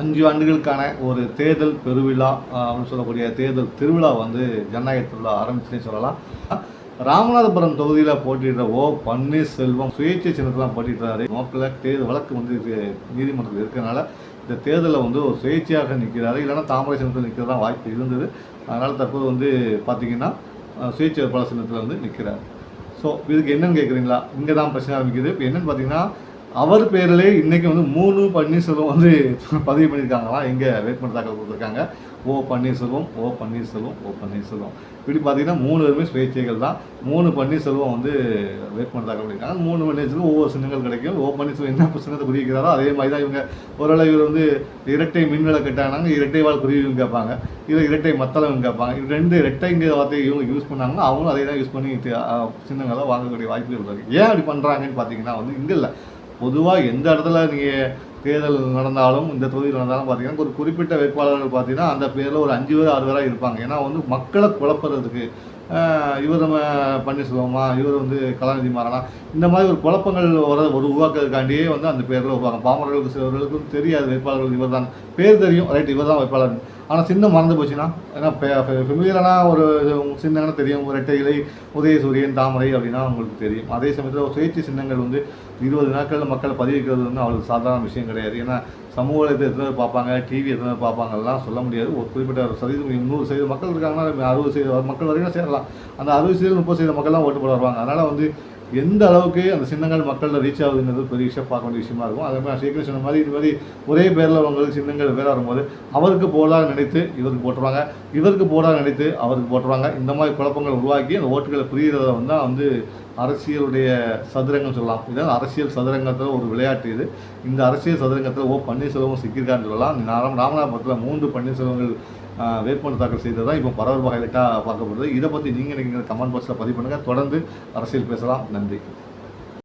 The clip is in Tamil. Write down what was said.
அஞ்சு ஆண்டுகளுக்கான ஒரு தேர்தல் பெருவிழா அப்படின்னு சொல்லக்கூடிய தேர்தல் திருவிழா வந்து ஜனநாயக திருவிழா சொல்லலாம். ராமநாதபுரம் தொகுதியில் போட்டியிடுற ஓ பன்னீர்செல்வம் சுயேட்சை சின்னத்தெலாம் போட்டிடுறாரு நோக்கில் தேர்தல் வழக்கு வந்து இது நீதிமன்றத்தில் இருக்கிறனால இந்த தேர்தலில் வந்து ஒரு சுயேட்சையாக நிற்கிறாரு இல்லைன்னா தாமரை சின்னத்தில் நிற்கிறதா வாய்ப்பு இருந்தது. அதனால் தற்போது வந்து பார்த்தீங்கன்னா சுயேட்சை வேட்பாளர் சின்னத்தில் வந்து நிற்கிறார் ஸோ இதுக்கு என்னென்னு கேட்குறீங்களா இங்கே தான் பிரச்சனை ஆரம்பிக்குது. இப்போ என்னன்னு பார்த்தீங்கன்னா அவர் பேரிலே இன்றைக்கி வந்து மூணு பன்னீர்செல்வம் வந்து பதிவு பண்ணியிருக்காங்களாம் எங்கே வேட்புமனு தாக்கல் கொடுத்துருக்காங்க. ஓ பன்னீர்செல்வம் ஓ பன்னீர்செல்வம் ஓ பன்னீர்செல்வம். இப்படி பார்த்தீங்கன்னா மூணு பேருமே சுயேட்சைகள் தான். மூணு பன்னீர்செல்வம் வந்து வேட்புமனு தாக்கல் பண்ணியிருக்காங்க. மூணு பன்னீர்செல்வம் ஒவ்வொரு சின்னங்கள் கிடைக்கும். ஓ பன்னீர்செல்வம் என்ன சின்னத்தை குறிக்கிறாரோ அதே மாதிரி தான் இவங்க. ஓரளவு இவர் வந்து இரட்டை மின்விளை கட்டானாங்க இரட்டை வாழ் குருவியும் கேட்பாங்க. இதில் இரட்டை மத்தளவும் கேட்பாங்க. இது ரெண்டு இரட்டைங்கிற வார்த்தையை இவங்க யூஸ் பண்ணாங்கன்னா அவங்களும் அதே தான் யூஸ் பண்ணி தி- சின்னங்களை வாங்கக்கூடிய வாய்ப்புகள் இருக்குது ஏன் அப்படி பண்ணுறாங்கன்னு பார்த்தீங்கன்னா வந்து இங்கே இல்லை. பொதுவாக எந்த இடத்துல நீங்கள் தேர்தல் நடந்தாலும் இந்த தொகுதியில் நடந்தாலும் பார்த்தீங்கன்னா ஒரு குறிப்பிட்ட வேட்பாளர்கள் பார்த்தீங்கன்னா அந்த பேரில் ஒரு அஞ்சு பேர் ஆறு பேராக இருப்பாங்க. ஏன்னா வந்து மக்களை குழப்பறதுக்கு இவர் நம்ம பன்னீர்செல்வமா இவர் வந்து கலாநிதி மாறனா இந்த மாதிரி ஒரு குழப்பங்கள் வர ஒரு உருவாக்குறதுக்காண்டியே வந்து அந்த பேரில் உருவாங்க பாமரர்களுக்கு சிலவர்களுக்கும் தெரியாது வேட்பாளர்கள் இவர் தான் பேர் தெரியும். ரைட் இவர் தான் வேட்பாளர். ஆனால் சின்னம் மறந்து போச்சுன்னா ஏன்னா ஃபெமிலியரானா ஒரு சின்னங்கன்னா தெரியும். ஒரு ரெட்டை இலை உதயசூரியன் தாமரை அப்படின்னா உங்களுக்கு தெரியும். அதே சமயத்தில் சுயேட்சை சின்னங்கள் வந்து இருபது நாட்களில் மக்கள் பதிவிக்கிறது வந்து அவளுக்கு சாதாரண விஷயம் கிடையாது. ஏன்னா சமூக வலைத்தை எத்தனை பேர் பார்ப்பாங்க டிவி எத்தனை பேர் பார்ப்பாங்கலாம் சொல்ல முடியாது. ஒரு குறிப்பிட்ட ஒரு சதவீதம் நூறு சதவீதம் மக்கள் இருக்காங்கன்னா அறுபது சதவீதம் மக்கள் வரைக்கும் சேரலாம். அந்த அறுபது சதவீதம் முப்பது சதவீதம் மக்கள்லாம் ஓட்டு போட வருவாங்க. அதனால் வந்து எந்த அளவுக்கு அந்த சின்னங்கள் மக்களில் ரீச் ஆகுதுங்கிறது பெரிய விஷயம் பார்க்க வேண்டிய விஷயமா இருக்கும். அதே மாதிரி சீக்கிரம் சொன்ன மாதிரி இது மாதிரி ஒரே பேரில் உங்களுக்கு சின்னங்கள் வேற வரும்போது அவருக்கு போடாக நினைத்து இவருக்கு போட்டுருவாங்க. இவருக்கு போடாக நினைத்து அவருக்கு போட்டுருவாங்க. இந்த மாதிரி குழப்பங்கள் உருவாக்கி அந்த ஓட்டுகளை புரிகிறத வந்து வந்து அரசியலுடைய சதுரங்கம் சொல்லலாம். இதான் அரசியல் சதுரங்கத்தில் ஒரு விளையாட்டு இது. இந்த அரசியல் சதுரங்கத்தில் ஓ பன்னீர்செல்வம் சிக்கியிருக்கான்னு சொல்லலாம். ராம ராமநாதபுரத்தில் மூன்று பன்னீர்செல்வங்கள் வேட்புமனு தாக்கல் செய்ததான் இப்போ பரவல் வகையிலட்டாக பார்க்கப்படுது. இதை பற்றி நீங்கள் நீங்கள் கமெண்ட் பாக்ஸில் பதிவு பண்ணுங்கள் தொடர்ந்து அரசியல் பேசலாம். நன்றி.